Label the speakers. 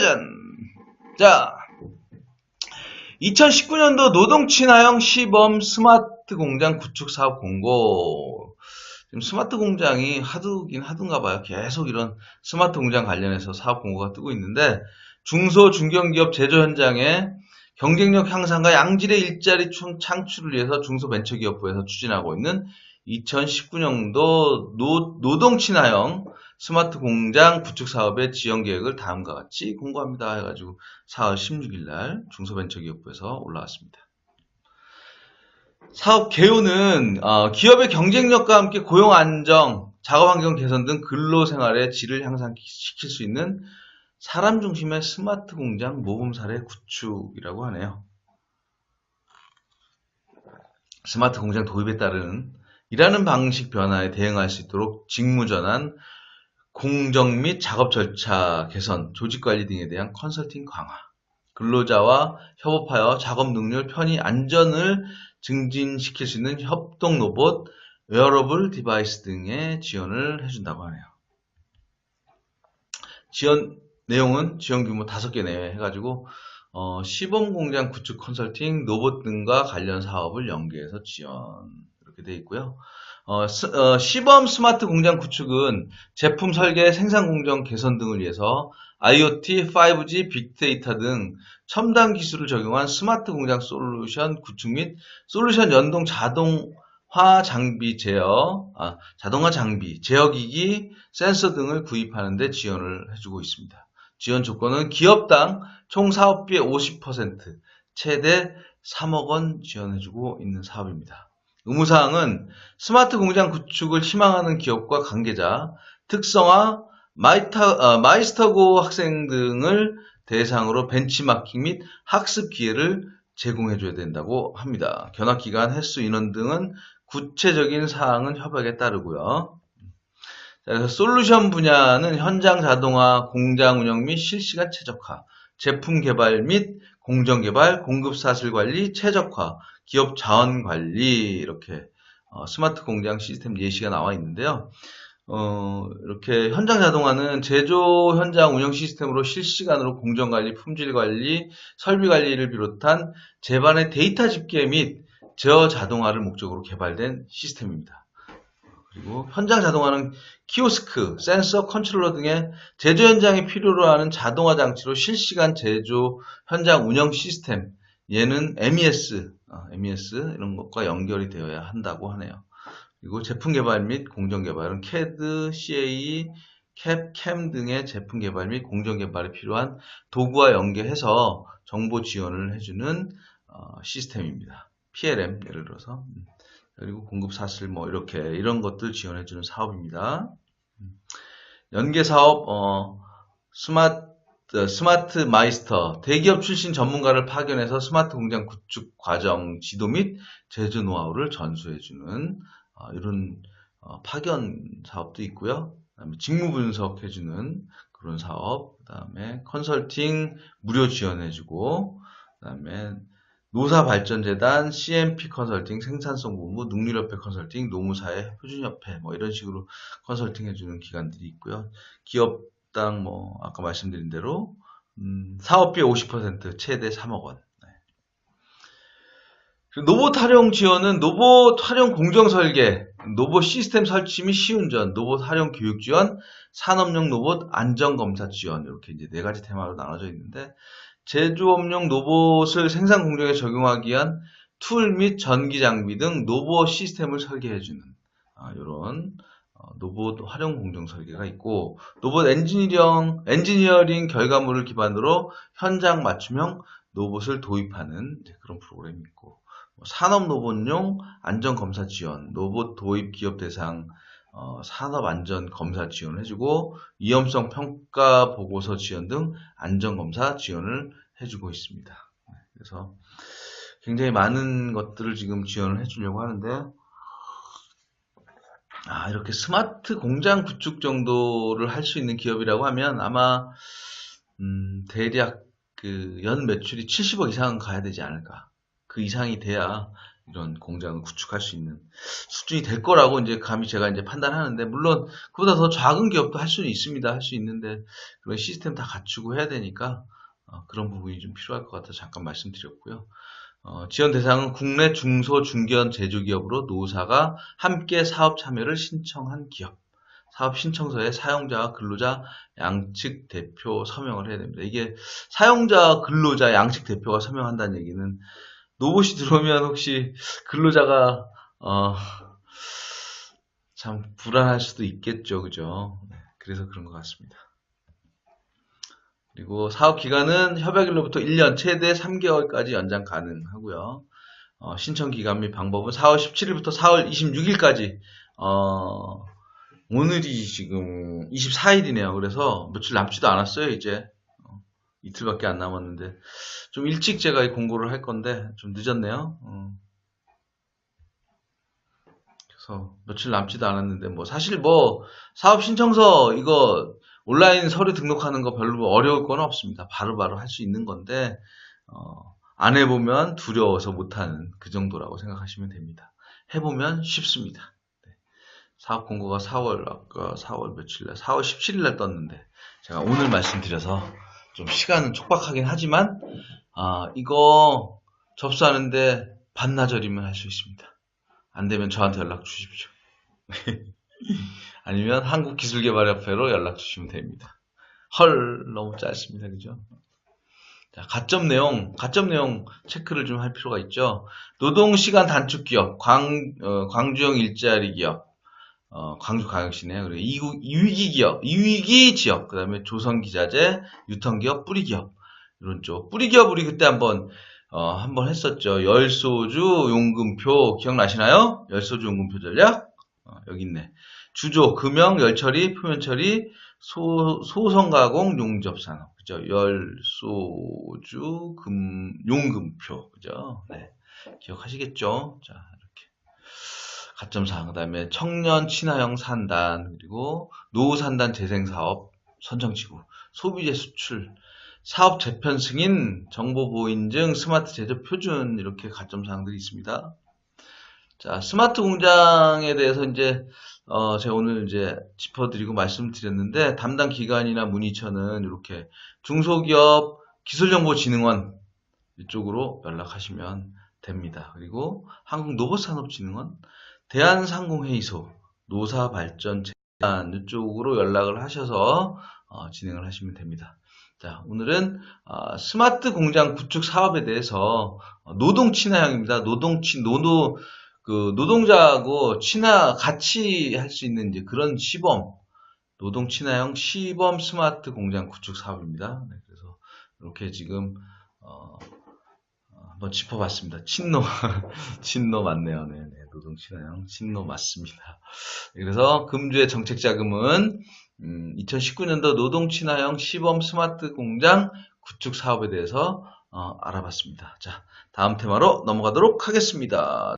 Speaker 1: 짜자잔. 자, 2019년도 노동 친화형 시범 스마트 공장 구축 사업 공고. 지금 스마트 공장이 하두긴 하둔가 봐요. 계속 이런 스마트 공장 관련해서 사업 공고가 뜨고 있는데 중소 중견기업 제조 현장에 경쟁력 향상과 양질의 일자리 창출을 위해서 중소벤처기업부에서 추진하고 있는 2019년도 노, 노동 친화형 스마트 공장 구축 사업의 지원 계획을 다음과 같이 공고합니다. 해가지고 4월 16일 날 중소벤처기업부에서 올라왔습니다. 사업 개요는 어, 기업의 경쟁력과 함께 고용 안정, 작업 환경 개선 등 근로 생활의 질을 향상시킬 수 있는 사람 중심의 스마트 공장 모범 사례 구축이라고 하네요. 스마트 공장 도입에 따른 일하는 방식 변화에 대응할 수 있도록 직무 전환, 공정 및 작업 절차 개선, 조직 관리 등에 대한 컨설팅 강화, 근로자와 협업하여 작업 능률, 편의, 안전을 증진시킬 수 있는 협동 로봇, 웨어러블 디바이스 등의 지원을 해준다고 하네요. 지원 내용은 지원 규모 5개 내외 해가지고 어, 시범 공장 구축 컨설팅, 로봇 등과 관련 사업을 연계해서 지원 이렇게 되어 있고요. 어, 스, 어, 시범 스마트 공장 구축은 제품 설계, 생산 공정 개선 등을 위해서 IoT, 5G, 빅데이터 등 첨단 기술을 적용한 스마트 공장 솔루션 구축 및 솔루션 연동 자동화 장비 제어, 아, 자동화 장비, 제어 기기, 센서 등을 구입하는 데 지원을 해주고 있습니다. 지원 조건은 기업당 총 사업비의 50%, 최대 3억 원 지원해주고 있는 사업입니다. 의무사항은 스마트 공장 구축을 희망하는 기업과 관계자, 특성화, 마이타, 어, 마이스터고 학생 등을 대상으로 벤치마킹 및 학습 기회를 제공해줘야 된다고 합니다. 견학기간, 횟수, 인원 등은 구체적인 사항은 협약에 따르고요. 그래서 솔루션 분야는 현장 자동화, 공장 운영 및 실시간 최적화, 제품 개발 및 공정 개발, 공급 사슬 관리, 최적화, 기업 자원 관리 이렇게 어, 스마트 공장 시스템 예시가 나와 있는데요. 어, 이렇게 현장 자동화는 제조 현장 운영 시스템으로 실시간으로 공정 관리, 품질 관리, 설비 관리를 비롯한 재반의 데이터 집계 및 제어 자동화를 목적으로 개발된 시스템입니다. 그리고 현장 자동화는 키오스크, 센서, 컨트롤러 등의 제조 현장에 필요로 하는 자동화 장치로 실시간 제조 현장 운영 시스템, 얘는 MES, 어, MES 이런 것과 연결이 되어야 한다고 하네요. 그리고 제품 개발 및 공정 개발은 CAD, CAE, CAP, CAM 등의 제품 개발 및 공정 개발에 필요한 도구와 연계해서 정보 지원을 해주는 어, 시스템입니다. PLM 예를 들어서 음. 그리고 공급 사슬 뭐 이렇게 이런 것들 지원해주는 사업입니다. 음. 연계 사업 어, 스마트 스마트 마이스터 대기업 출신 전문가를 파견해서 스마트 공장 구축 과정 지도 및 제조 노하우를 전수해주는 어, 이런 어, 파견 사업도 있고요. 그다음에 직무 분석해주는 그런 사업, 그다음에 컨설팅 무료 지원해주고, 그다음에 노사발전재단, CMP 컨설팅, 생산성 본부, 능률협회 컨설팅, 노무사회, 표준협회 뭐 이런 식으로 컨설팅 해주는 기관들이 있고요. 기업 당 뭐 아까 말씀드린 대로 음, 사업비 50% 최대 3억 원. 네. 로봇 활용 지원은 로봇 활용 공정 설계, 로봇 시스템 설치 및 시운전, 로봇 활용 교육 지원, 산업용 로봇 안전 검사 지원 이렇게 이제 네 가지 테마로 나눠져 있는데 제조업용 로봇을 생산 공정에 적용하기 위한 툴 및 전기 장비 등 로봇 시스템을 설계해주는 이런 아, 어, 로봇 활용 공정 설계가 있고 로봇 엔지니어링, 엔지니어링 결과물을 기반으로 현장 맞춤형 로봇을 도입하는 그런 프로그램이 있고 뭐 산업 로봇용 안전 검사 지원, 로봇 도입 기업 대상 어, 산업 안전 검사 지원을 해주고 위험성 평가 보고서 지원 등 안전 검사 지원을 해주고 있습니다. 네, 그래서 굉장히 많은 것들을 지금 지원을 해주려고 하는데 아 이렇게 스마트 공장 구축 정도를 할 수 있는 기업이라고 하면 아마 음, 대략 그 연 매출이 70억 이상은 가야 되지 않을까. 그 이상이 돼야 이런 공장을 구축할 수 있는 수준이 될 거라고 이제 감히 제가 이제 판단하는데 물론 그보다 더 작은 기업도 할 수는 있습니다. 할 수 있는데 그런 시스템 다 갖추고 해야 되니까 어, 그런 부분이 좀 필요할 것 같아서 잠깐 말씀드렸고요. 어, 지원 대상은 국내 중소 중견 제조기업으로 노사가 함께 사업 참여를 신청한 기업. 사업 신청서에 사용자와 근로자 양측 대표 서명을 해야 됩니다. 이게 사용자 근로자 양측 대표가 서명한다는 얘기는 로봇이 들어오면 혹시 근로자가 어, 참 불안할 수도 있겠죠, 그죠? 네, 그래서 그런 것 같습니다. 그리고 사업 기간은 협약일로부터 1년 최대 3개월까지 연장 가능하고요. 어, 신청 기간 및 방법은 4월 17일부터 4월 26일까지 어, 오늘이 지금 24일이네요. 그래서 며칠 남지도 않았어요, 이제. 어, 이틀밖에 안 남았는데. 좀 일찍 제가 이 공고를 할 건데, 좀 늦었네요. 어. 그래서 며칠 남지도 않았는데, 뭐, 사실 뭐, 사업 신청서 이거 온라인 서류 등록하는 거 별로 어려울 건 없습니다. 바로바로 할 수 있는 건데, 어, 안 해보면 두려워서 못하는 그 정도라고 생각하시면 됩니다. 해보면 쉽습니다. 사업 공고가 4월 아까 4월 며칠 날 4월 17일 날 떴는데 제가 오늘 말씀드려서 좀 시간은 촉박하긴 하지만 아 이거 접수하는데 반나절이면 할 수 있습니다. 안 되면 저한테 연락 주십시오. 아니면 한국기술개발협회로 연락 주시면 됩니다. 헐 너무 짧습니다. 그죠? 자, 가점 내용, 가점 내용 체크를 좀 할 필요가 있죠. 노동시간 단축 기업, 광, 어, 광주형 일자리 기업, 어, 광주광역시네요. 그리고 이국, 이위기 기업, 이위기 지역, 그 다음에 조선기자재, 유통기업, 뿌리기업. 이런 쪽. 뿌리기업 우리 그때 한번, 어, 한번 했었죠. 열소주, 용금표, 기억나시나요? 열소주, 용금표 전략? 어, 여기 있네. 주조, 금형, 열처리, 표면처리, 소, 소성가공, 용접산업. 그죠? 열 소주, 금, 용금표. 그죠? 네. 기억하시겠죠? 자, 가점사항, 그 다음에 청년 친화형 산단, 그리고 노후 산단 재생 사업 선정지구, 소비재 수출, 사업 재편 승인, 정보 보호 인증, 스마트 제조 표준 이렇게 가점사항들이 있습니다. 자, 스마트 공장에 대해서 이제 어, 제가 오늘 이제 짚어드리고 말씀드렸는데 담당 기관이나 문의처는 이렇게 중소기업 기술정보진흥원 이쪽으로 연락하시면 됩니다. 그리고 한국로봇산업진흥원 대한상공회의소, 노사발전재단 이쪽으로 연락을 하셔서 어, 진행을 하시면 됩니다. 자, 오늘은 어, 스마트 공장 구축 사업에 대해서 어, 노동 친화형입니다. 노동 친 노노 그 노동자하고 친화 같이 할 수 있는 이제 그런 시범 노동 친화형 시범 스마트 공장 구축 사업입니다. 네, 그래서 이렇게 지금 어, 한번 짚어봤습니다. 친노 친노 맞네요. 네. 네. 노동 친화형 신노 맞습니다. 그래서 금주의 정책 자금은 음, 2019년도 노동 친화형 시범 스마트 공장 구축 사업에 대해서 어, 알아봤습니다. 자, 다음 테마로 넘어가도록 하겠습니다.